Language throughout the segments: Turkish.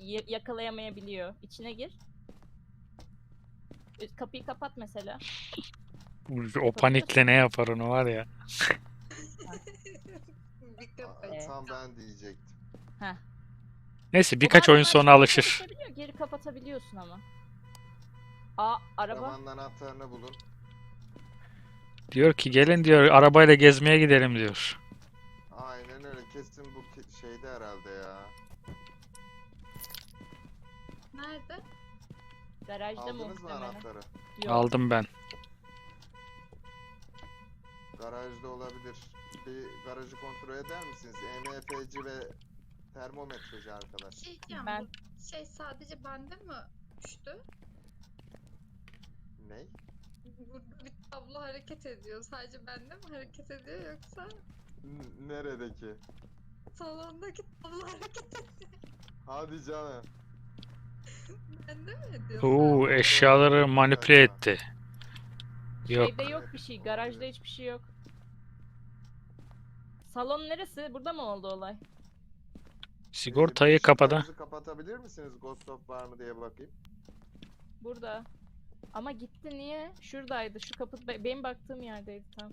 y- yakalayamayabiliyor. İçine gir. Üst- Kapıyı kapat mesela. O panikle ne yapar onu var ya. Tam ben diyecektim. Neyse birkaç O oyun sonra alışır. Geri kapatabiliyorsun ama. Aa araba. Arabanın anahtarını bulun. Diyor ki gelin diyor arabayla gezmeye gidelim diyor. Aynen öyle. Kesin bu ke- şeyde herhalde ya. Nerede? Garajda Aldınız mı muhtemelen. anahtarı? Yok. Aldım ben. Garajda olabilir. Bir garajı kontrol eder misiniz? EMF'ci ve termometreci arkadaş. Şey diyeceğim, Ben- bu şey sadece bende mi düştü? Ney? Burada bir tablo hareket ediyor. Sadece bende mi hareket ediyor yoksa N- neredeki? salondaki tablo hareket ediyor? Hadi canım. Mi? Oo sadece? eşyaları manipüle etti. Yok. Şeyde yok bir şey. Garajda hiçbir şey yok. Salon neresi? Burada mı oldu olay? Sigortayı Peki, kapada. ışıklarınızı kapatabilir misiniz? Ghost of var mı diye bakayım. Burada. Ama gitti niye? Şuradaydı. Şu kapı be- benim baktığım yerdeydi tam.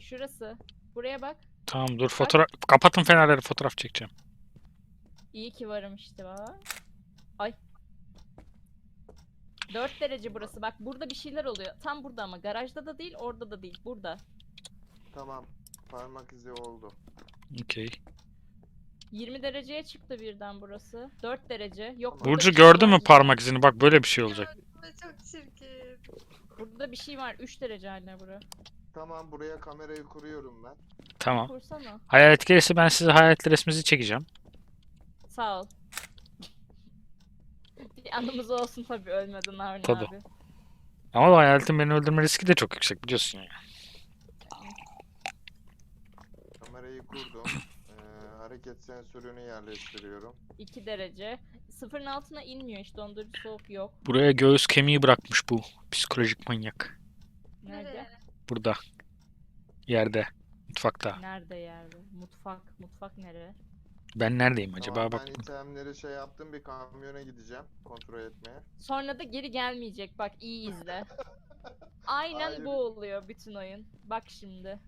Şurası. Buraya bak. Tamam dur fotoğraf kapatın fenerleri fotoğraf çekeceğim. İyi ki varım işte bak. Ay. 4 derece burası. Bak burada bir şeyler oluyor. Tam burada ama garajda da değil, orada da değil. Burada. Tamam. Parmak izi oldu. Okey. 20 dereceye çıktı birden burası. 4 derece. Yok. burada Burcu bir şey gördün mü var. parmak izini? Bak böyle bir şey olacak. Gördüm, Çok çirkin. Burada bir şey var. 3 derece hala bura. Tamam buraya kamerayı kuruyorum ben. Tamam. Kursana. Hayalet gelirse ben size hayalet resminizi çekeceğim. Sağ ol. bir anımız olsun tabii ölmeden Harun Tabii. abi. Ama hayaletin beni öldürme riski de çok yüksek biliyorsun ya. Kamerayı kurdum. Ee, hareket sensörünü yerleştiriyorum. 2 derece. Sıfırın altına inmiyor işte dondurucu soğuk yok. Buraya göğüs kemiği bırakmış bu psikolojik manyak. Nerede? Burada. Yerde. Mutfakta. Nerede yerde? Mutfak. Mutfak nereye? Ben neredeyim acaba Tamam, bak. ben itemleri şey yaptım bir kamyona gideceğim kontrol etmeye. Sonra da geri gelmeyecek. Bak iyi izle. Aynen Hayır. bu oluyor bütün oyun. Bak şimdi.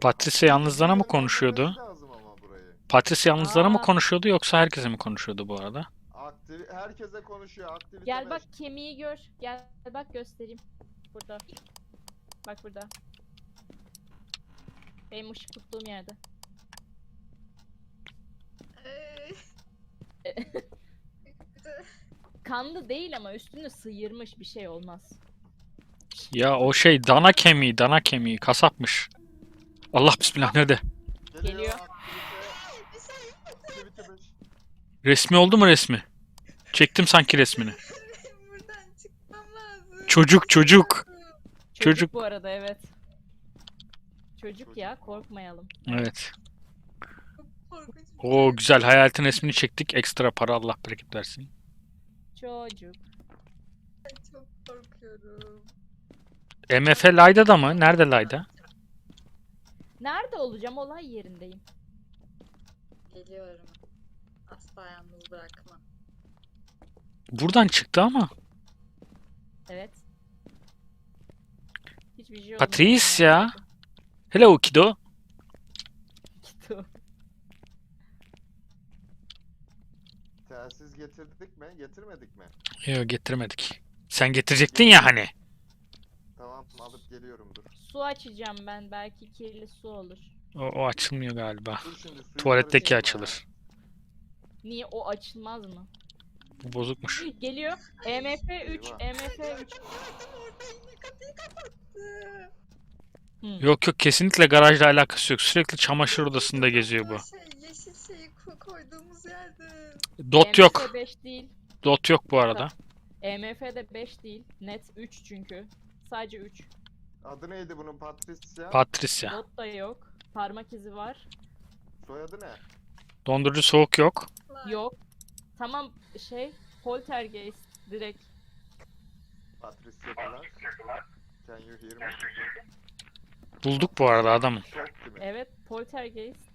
Patricia yalnızlarına mı konuşuyordu? lazım ama burayı. Patricia yalnızlara mı Aa. konuşuyordu yoksa herkese mi konuşuyordu bu arada? Aktiv herkese konuşuyor. Aktivite Gel bak kemiği gör. Gel bak göstereyim. Burada. Bak burada. Benim ışık tuttuğum yerde. Ee, Kanlı değil ama üstünü sıyırmış bir şey olmaz. Ya o şey dana kemiği, dana kemiği, kasapmış. Allah bismillah nerede? Geliyor. Resmi oldu mu resmi? Çektim sanki resmini. buradan çıkmam lazım. Çocuk çocuk. Çocuk, Çocuk. bu arada evet. Çocuk. ya korkmayalım. Evet. Korkunç bir O şey. güzel hayaletin resmini çektik. Ekstra para Allah bereket versin. Çocuk. Çok korkuyorum. MF Layda da mı? Nerede Layda? Nerede olacağım? Olay yerindeyim. Geliyorum. Asla yalnız bırakma. Buradan çıktı ama. Evet. Hiçbir şey olmadı. Patricia. Hello kiddo. Gitti. Telsiz getirdik mi? Getirmedik mi? Yok getirmedik. Sen getirecektin ya hani. Tamam alıp geliyorum dur. Su açacağım ben. Belki kirli su olur. O, o açılmıyor galiba. Dur şimdi suyu Tuvaletteki karıştırma açılır. Niye o açılmaz mı? Bu bozukmuş. Geliyor. EMF 3, Eyvah. EMF 3. Gördüm orada yine kapıyı kapattı. Yok yok kesinlikle garajla alakası yok. Sürekli çamaşır odasında geziyor bu. O Şey, yeşil şeyi ko- koyduğumuz yerde. Dot yok. 5 değil. Dot yok bu arada. EMF de 5 değil. Net 3 çünkü. Sadece 3. Adı neydi bunun Patricia? Patricia. Dot da yok. Parmak izi var. Soyadı ne? Dondurucu soğuk yok. Yok. Tamam şey poltergeist direkt. Patricia falan. Can you hear me? Bulduk bu arada adamı. Çok gibi. Evet poltergeist.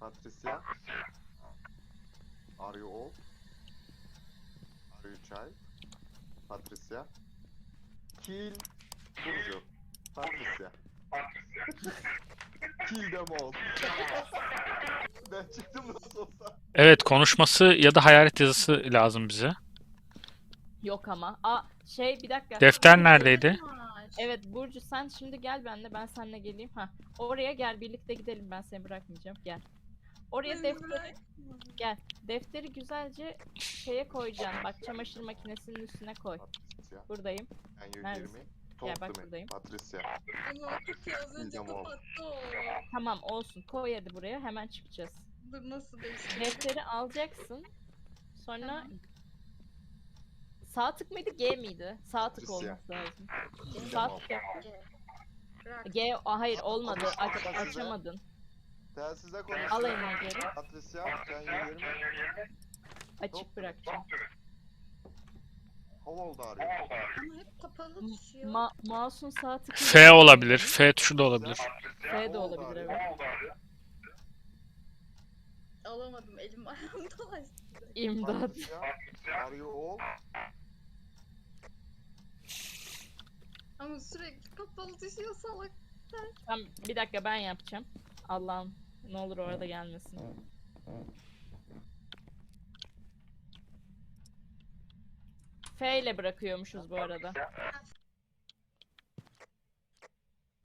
Patricia. Are you old? Are you child? Patricia. Kill Burcu. Patricia. Kill them all. ben çıktım nasıl olsa. Evet konuşması ya da hayalet yazısı lazım bize. Yok ama. Aa şey bir dakika. Defter neredeydi? Evet Burcu sen şimdi gel benimle ben seninle geleyim. Ha. Oraya gel birlikte gidelim ben seni bırakmayacağım. Gel. Oraya defteri gel. Defteri güzelce şeye koyacaksın. Bak çamaşır makinesinin üstüne koy. Patricia. Buradayım. Hear Neredesin? Gel, bak buradayım. Patricia. Ama kutuyu az önce Bilmem o. kapattı o. Tamam olsun. Koy hadi buraya. Hemen çıkacağız. Dur nasıl değiştireyim? Defteri alacaksın. Sonra Tamam. sağ tık mıydı G miydi? Sağ tık Siyah. olması lazım. Sağ tık yap. Bırak. G Aa, hayır olmadı. Aç, Size- açamadın. Telsize konuş. Al eline geri. Patricia, can you hear me? Açık bırakacağım. Are you? Ama hep kapalı düşüyor. Ma mouse'un sağ tıkı F olabilir. F tuşu da olabilir. F de olabilir evet. Alamadım elim ayağım dolaştı. İmdat. You old? Ama sürekli kapalı düşüyor salak. Tamam bir dakika ben yapacağım. Allah'ım ne olur orada gelmesin. F ile bırakıyormuşuz bu arada.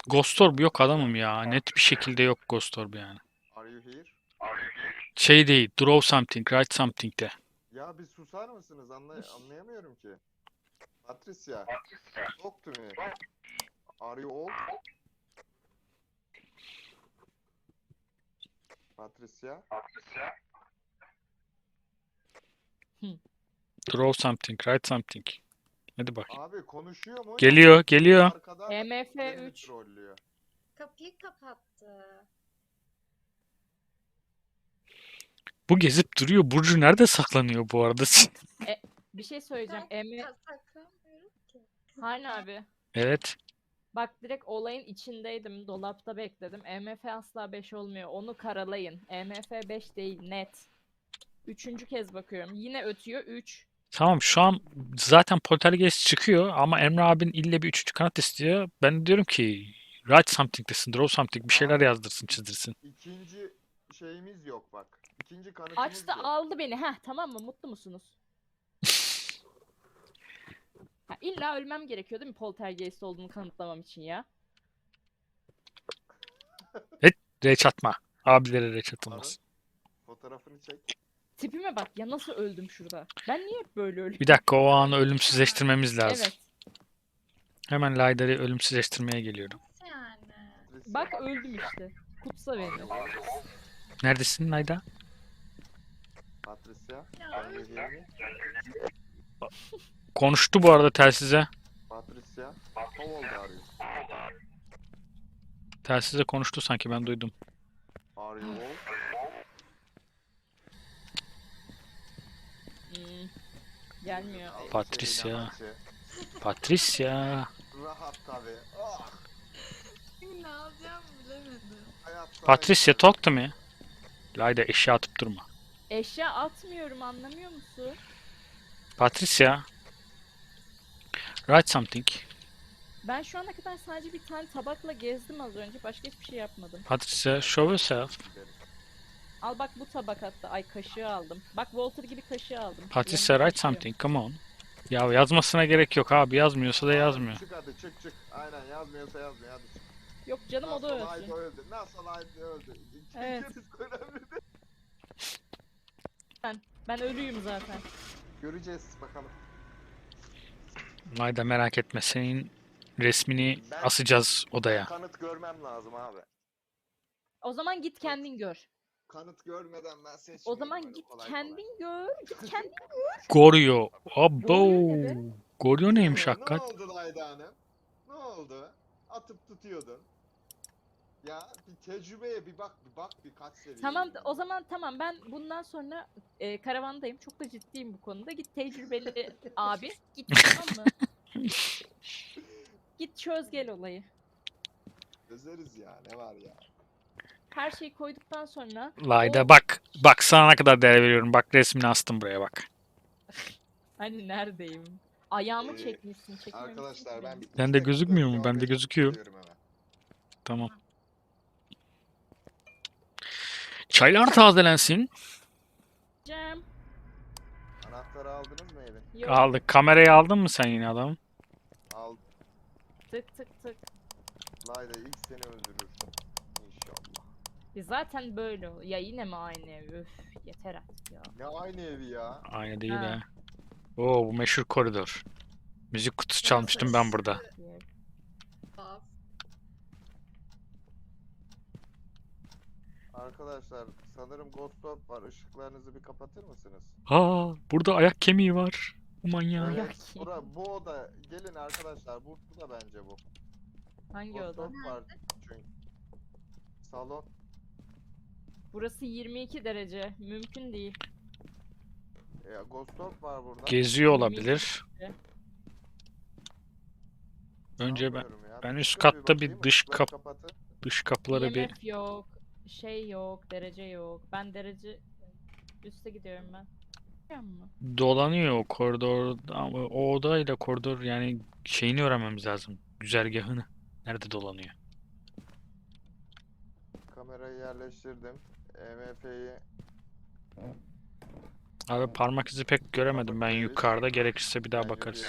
Ghost Orb yok adamım ya. Net bir şekilde yok Ghost Orb yani. Are you here? Şey değil. Draw something, write something de. Ya bir susar mısınız? Anlay anlayamıyorum ki. Patricia, talk to me. Are you old? Patricia, Draw something, write something. Hadi bakayım. abi konuşuyor mu? Geliyor, geliyor. Arkadan beni EMF3. trollüyor. Kapıyı kapattı. Bu gezip duruyor. Burcu nerede saklanıyor bu arada? Bir şey söyleyeceğim. Ben EM... saklamıyorum ki. Hani abi. evet. Bak direkt olayın içindeydim. Dolapta bekledim. EMF asla 5 olmuyor. Onu karalayın. EMF 5 değil net. Üçüncü kez bakıyorum. Yine ötüyor 3. Tamam şu an zaten poltergeist çıkıyor ama Emre abin ille bir üçüncü kanat istiyor. Ben de diyorum ki write something desin, draw something bir şeyler yazdırsın, çizdirsin. İkinci şeyimiz yok bak. İkinci kanıtımız Açtı yok. aldı beni. Heh tamam mı? Mutlu musunuz? Ha, illa ölmem gerekiyor değil mi poltergeist olduğunu kanıtlamam için ya? Reç atma. Abilere reç atılmaz. Fotoğrafını çek. Tipime bak ya nasıl öldüm şurada. Ben niye hep böyle ölüyorum? Bir dakika o anı ölümsüzleştirmemiz lazım. Evet. Hemen Layder'i ölümsüzleştirmeye geliyorum. Yani? Bak öldüm işte. Kutsa beni. Neredesin Layda? Patricia, Ya Konuştu bu arada telsize. Patricia, how old are you? Telsize konuştu sanki ben duydum. Are you old? Hmm. Gelmiyor. Patricia. Patricia. Rahat tabi. Ah, Ne yapacağımı bilemedim. Patricia güzel. talk to me. Layda eşya atıp durma. Eşya atmıyorum anlamıyor musun? Patricia. Write something. Ben şu ana kadar sadece bir tane tabakla gezdim az önce. Başka hiçbir şey yapmadım. Patricia show yourself. Al bak bu tabak hatta. Ay kaşığı aldım. Bak Walter gibi kaşığı aldım. Patricia write kaşığı. something. Come on. Ya yazmasına gerek yok abi. Yazmıyorsa da yazmıyor. Çık hadi çık çık. Aynen yazmıyorsa yazmıyor hadi çık. Yok canım o da Nasıl. Haydi öldü. Nasıl haydi öldü. Evet. Değil. Ben ölüyüm zaten. Göreceğiz bakalım. Layda merak etme. Senin resmini Ben- asacağız odaya. Kanıt görmem lazım abi. O zaman git kendin gör. Kanıt görmeden ben seçmiyorum. O zaman öyle git kolay kendin gör. Git kendin Goryo. Abo. Goryo ne be? Goryo kolay. neymiş Ne hakikat? oldu Layda Hanım? Ne oldu? Atıp tutuyordun. Ya bir tecrübeye bir bak bir bak birkaç seviye. Tamam o zaman tamam ben bundan sonra e, karavandayım. Çok da ciddiyim bu konuda. Git tecrübeli abi. Git tamam mı? Git çöz gel olayı. Özeriz ya ne var ya. Her şeyi koyduktan sonra Layda O- bak. Bak sana ne kadar değer veriyorum. Bak resmini astım buraya bak. hani neredeyim? Ayağımı Ee, çekmişsin. çekmemişsin Arkadaşlar ki ben beni. bir Bende gözükmüyor mu? Bende gözüküyor. çiziyorum hemen. Tamam. Çaylar tazelensin. Cem. Anahtarı aldınız mı eve? Yok. Aldık. Kamerayı aldın mı sen yine adam? Al. Tık tık tık. Layda ilk seni öldürür. İnşallah. E zaten böyle. Ya yine mi aynı ev? Üf yeter artık ya. Ne aynı evi ya. Aynı değil Ha. ha. Oo bu meşhur koridor. Müzik kutusu çalmıştım ben burada. diye. Arkadaşlar sanırım Ghost Orb var. Işıklarınızı bir kapatır mısınız? Aa burada ayak kemiği var. Bu manyağı. Ayak Evet, kemiği. bura, bu oda gelin arkadaşlar. Bu, bu da bence bu. Hangi Ghost oda? Orb var çünkü. Salon. Burası 22 derece. Mümkün değil. Ya Ghost Orb var burada. Geziyor olabilir. Önce ben ya. ben üst çıkın katta bir bakayım, dış ışıkları kap- kapatın. dış kapıları bir IMF yok. Şey yok. Derece yok. Ben derece... Üste gidiyorum ben. Biliyor musun? dolanıyor o koridor ama o odayla koridor yani şeyini öğrenmemiz lazım. Güzergahını. Nerede dolanıyor? Kamerayı yerleştirdim. EMF'yi Abi parmak izi pek göremedim ben yukarıda. Gerekirse bir daha bakarız.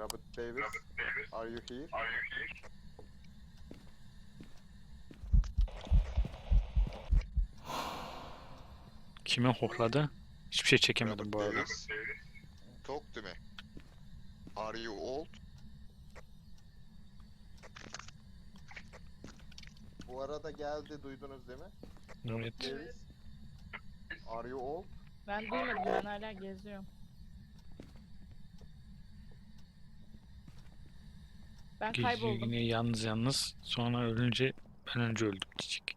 Robert Davis, are you here? Kime hohladı? Hiçbir şey çekemedim bu arada. Davis, Talk to me. Are you old? Bu arada geldi duydunuz değil mi? Evet. Davis, are you old? Ben duymadım. Ben hala geziyorum. Ben Geziyor kayboldum. yine yalnız yalnız. Sonra ölünce ben önce öldüm diyecek.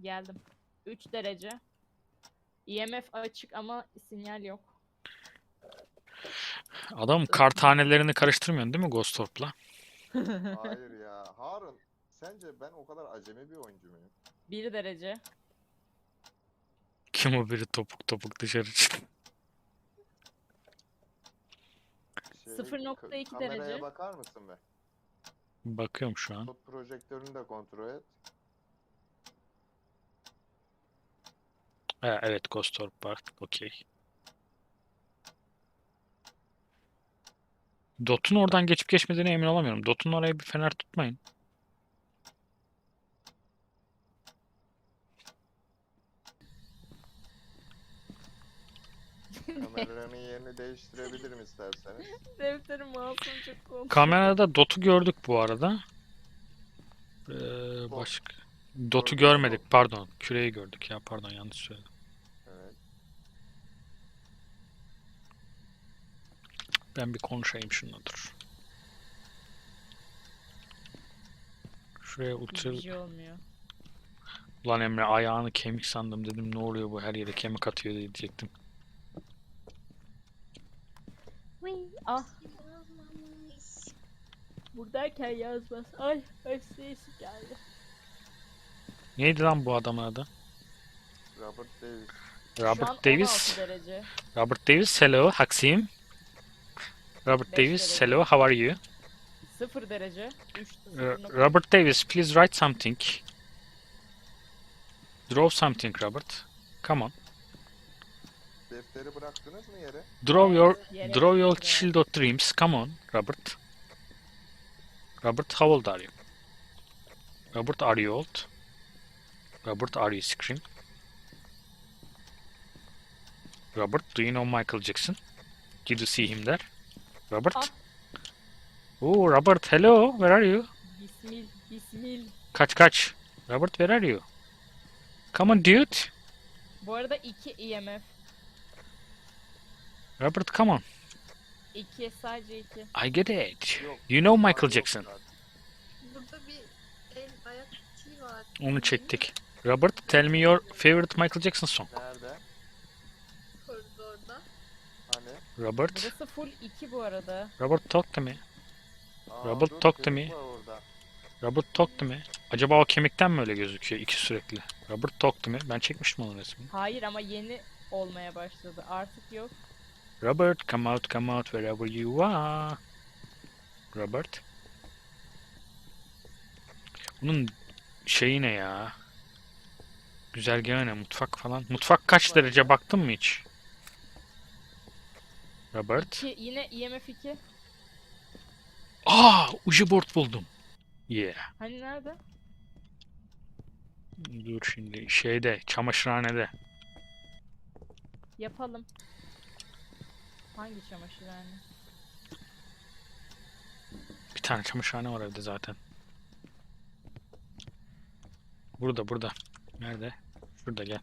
Geldim. 3 derece. IMF açık ama sinyal yok. Adam kar tanelerini karıştırmıyorsun değil mi Ghost Orb'la? Hayır ya. Harun, sence ben o kadar acemi bir oyuncu muyum? 1 derece. Kim o biri topuk topuk dışarı çıktı. Şey, 0.2 ka- Kameraya derece. bakar mısın be? Bakıyorum şu an. Spot projektörünü de kontrol et. Ha, evet Ghost Orb var. Okey. Dot'un oradan geçip geçmediğine emin olamıyorum. Dot'un oraya bir fener tutmayın. Kameranın yerini değiştirebilirim isterseniz. Defterim masum çok korktum. Kamerada Dot'u gördük bu arada. Ee, başka. Dot'u görmedik. Pardon. Küreyi gördük ya. Pardon yanlış söyledim. Evet. Ben bir konuşayım şununla dur. Şuraya ultra... Hiçbir şey olmuyor. Ulan Emre ayağını kemik sandım dedim. Ne oluyor bu her yere kemik atıyor diye diyecektim. Ah buradayken yazmaz. Ay öfseyesi geldi. Neydi lan bu adamın adı? Robert Davis. Robert Davis. 16 derece. Robert Davis, hello, Haksim. Robert Davis, hello, how are you? 0 derece. 3 Uh, Robert Davis, please write something. Draw something, Robert. Come on. Defteri bıraktınız mı yere? Draw your Yere draw your güzel. shield of dreams. Come on, Robert. Robert, how old are you? Robert, are you old? Robert, are you scream? Robert, do you know Michael Jackson? Did you see him there? Robert? Ah. Oh, Robert, hello, where are you? Bismil, bismil. Kaç kaç. Robert, where are you? Come on, dude. Bu arada 2 IMF. Robert, come on. 2 sadece 2. I get it. Yok. You know Michael yok Jackson. Burada bir el ayak var. Onu çektik. Robert, tell me your favorite Michael Jackson song. Nerede? Koridorda. Hani? Robert, Burası full 2 bu arada. Robert talk to me. Aa, Robert dur, talk to me. var orada. Robert talk to me. Acaba o kemikten mi öyle gözüküyor iki sürekli? Robert talk to me. Ben çekmiştim onun resmini. Hayır ama yeni olmaya başladı. Artık yok. Robert come out come out wherever you are. Robert. Bunun şeyi ne ya? Güzergahı ne? Mutfak falan. Mutfak kaç derece baktın mı hiç? Robert. Ki yine IMF 2. Aa, uji board buldum. Yeah. Hani nerede? Dur şimdi şeyde çamaşırhanede. Yapalım. Hangi çamaşırhane? Bir tane çamaşırhane var evde zaten. Burada burada. Nerede? Şurada gel.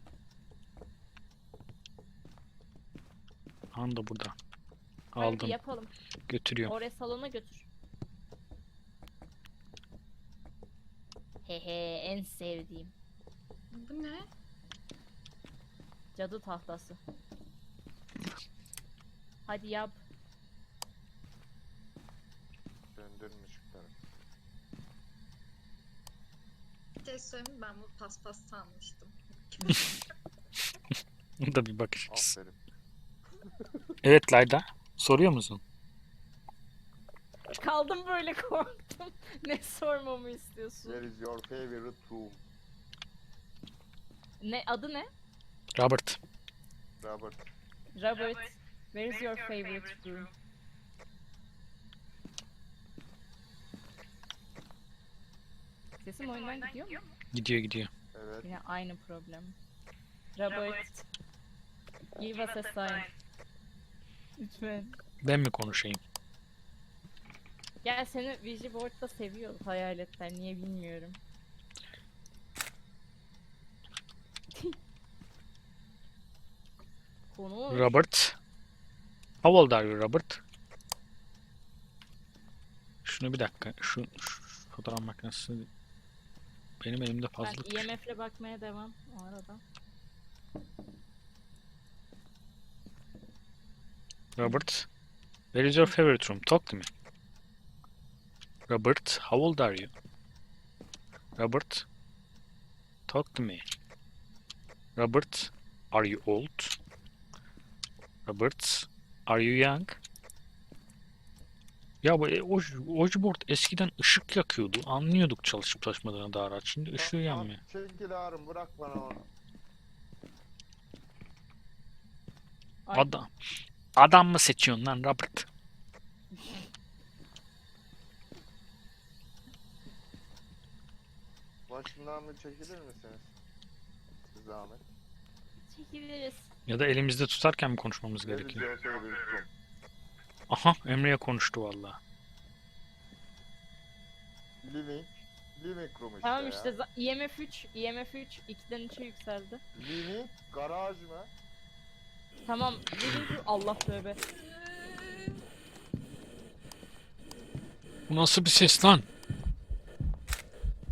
Anda burada. Aldım. yapalım. Götürüyorum. Oraya salona götür. Hehe en sevdiğim. Bu ne? Cadı tahtası. Hadi yap. Döndürün ışıkları. Bir şey söyleyeyim mi? ben bu paspas sanmıştım. Bu da bir bakış açısı. Aferin. Evet Layda. Soruyor musun? Kaldım böyle korktum. ne sormamı istiyorsun? Where is your favorite room? Ne adı ne? Robert. Robert. Robert. Where is your favorite room? Sesim oyundan gidiyor mu? Gidiyor gidiyor. Evet. Yine aynı problem. Robert. Give us a sign. Lütfen. Ben mi konuşayım? Gel seni Ouija board'da seviyoruz hayaletler niye bilmiyorum. Konu Robert. How old are you Robert? Şunu bir dakika. Şu, şu fotoğraf makinesi benim elimde ben fazla. IMF'le bakmaya devam o arada. Robert. Where is your favorite room? Talk to me. Robert, how old are you? Robert, talk to me. Robert, are you old? Robert, are you young? Ya bu e, Ojboard eskiden ışık yakıyordu. Anlıyorduk çalışıp çalışmadığını da araç. Şimdi ışığı yanmıyor. Çekil Harun bırak bana onu. Adam. Adam mı seçiyorsun lan Robert? Başımdan mı çekilir misiniz? Bir Zahmet. çekiliriz. Ya da elimizde tutarken mi konuşmamız gerekiyor? your favorite room? Aha Emre'ye konuştu valla. Living. Living room işte Tamam ya. işte za- IMF 3, IMF 3 2'den 3'e yükseldi. Living garaj mı? Tamam, Allah tövbe. Bu nasıl bir ses lan?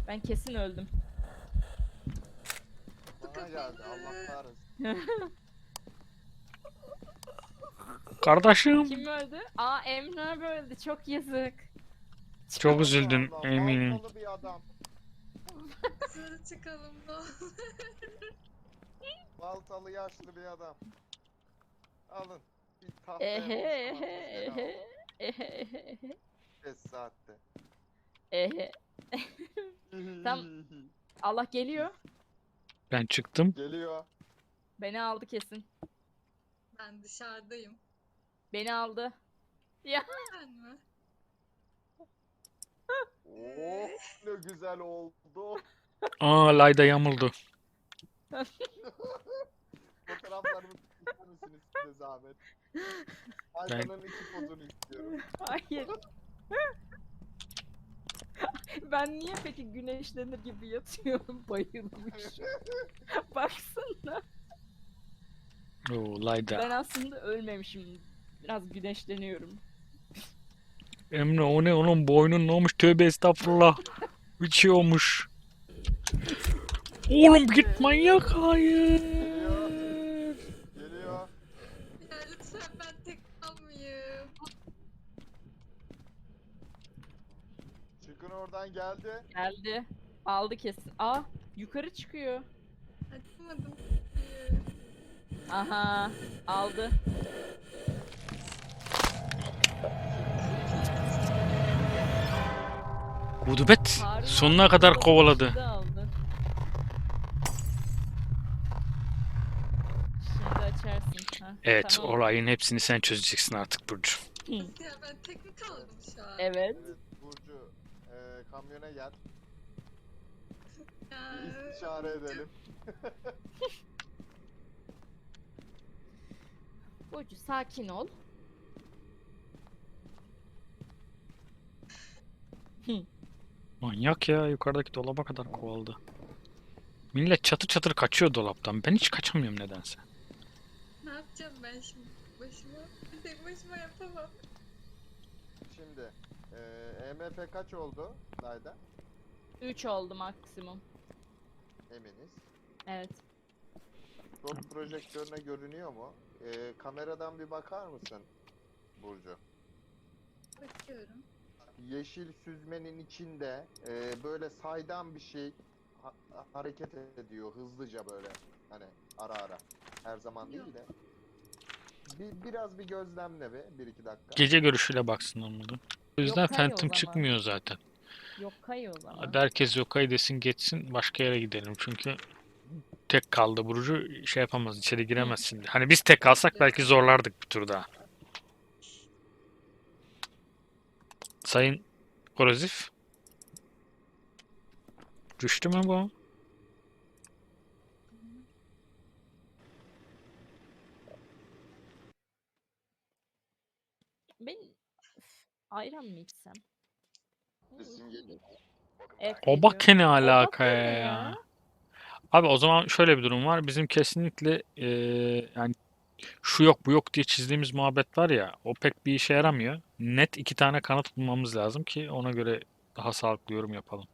Ben kesin öldüm. Bana geldi Allah kahretsin. Kardeşim. Kim öldü? Aa Emre abi öldü. Çok yazık. Çok üzüldüm Allah, eminim. baltalı bir adam. Dışarı çıkalım ne olur. Baltalı yaşlı bir adam. Alın. Bir tahtaya alın, ehe 5 saatte. ehe. Tam- Allah geliyor. Ben çıktım. Geliyor. Beni aldı kesin. Ben dışarıdayım. Beni aldı. Ben mi? Oh ne güzel oldu. Aa Layda yamuldu. Fotoğraflarımı tutar mısınız size zahmet? Aydan'ın iki pozunu istiyorum. Hayır. ben niye peki güneşlenir gibi yatıyorum bayılmış. Baksana. Oo Layda. Ben aslında ölmemişim. Biraz güneşleniyorum. Emre o ne onun boynun ne olmuş tövbe estağfurullah. Bir şey olmuş. Oğlum git manyak hayır. Geliyor. Ya lütfen ben tek kalmayayım. Oradan geldi. Geldi. Aldı kesin. Aa yukarı çıkıyor. Açamadım. Aha aldı. Gudubet Harun sonuna kadar kovaladı. ikisi de aldı. Şimdi açarsın. Ha, Evet tamam. olayın hepsini sen çözeceksin artık Burcu. Ya ben tek mi kaldım şu an? Evet. Evet Burcu e, kamyona gel. Bir istişare edelim. Burcu sakin ol. Manyak ya yukarıdaki dolaba kadar kovaladı. Millet çatır çatır kaçıyor dolaptan. Ben hiç kaçamıyorum nedense. Ne yapacağım ben şimdi başıma? Bir tek başıma yapamam. Şimdi e, EMF kaç oldu Layda? 3 oldu maksimum. Eminiz. Evet. Dot projektörüne görünüyor mu? E, kameradan bir bakar mısın Burcu? Bakıyorum. Yeşil süzmenin içinde e, böyle saydam bir şey ha- hareket ediyor hızlıca böyle hani ara ara her zaman değil Yok. de bir, biraz bir gözlemle be bir iki dakika. Gece görüşüyle baksın olmadı. O yüzden Yok, hayır o Phantom zaman. çıkmıyor zaten. Yok kayı o zaman. Hadi herkes yokay desin geçsin başka yere gidelim çünkü tek kaldı Burcu şey yapamaz içeri giremez şimdi. Hani biz tek kalsak belki zorlardık bir tur daha. Sayın Korozif. Düştü mü bu? Ben Üf, ayran mı içsem? Uykum geliyor. Evet, O geliyor. bak ne alaka ne ya. ya? Abi o zaman şöyle bir durum var. Bizim kesinlikle eee, yani şu yok bu yok diye çizdiğimiz muhabbet var ya o pek bir işe yaramıyor. Net iki tane kanıt bulmamız lazım ki ona göre daha sağlıklı yorum yapalım.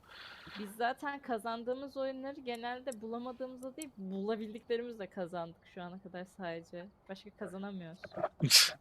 Biz zaten kazandığımız oyunları genelde bulamadığımızda değil, bulabildiklerimizle kazandık şu ana kadar sadece. Başka kazanamıyoruz.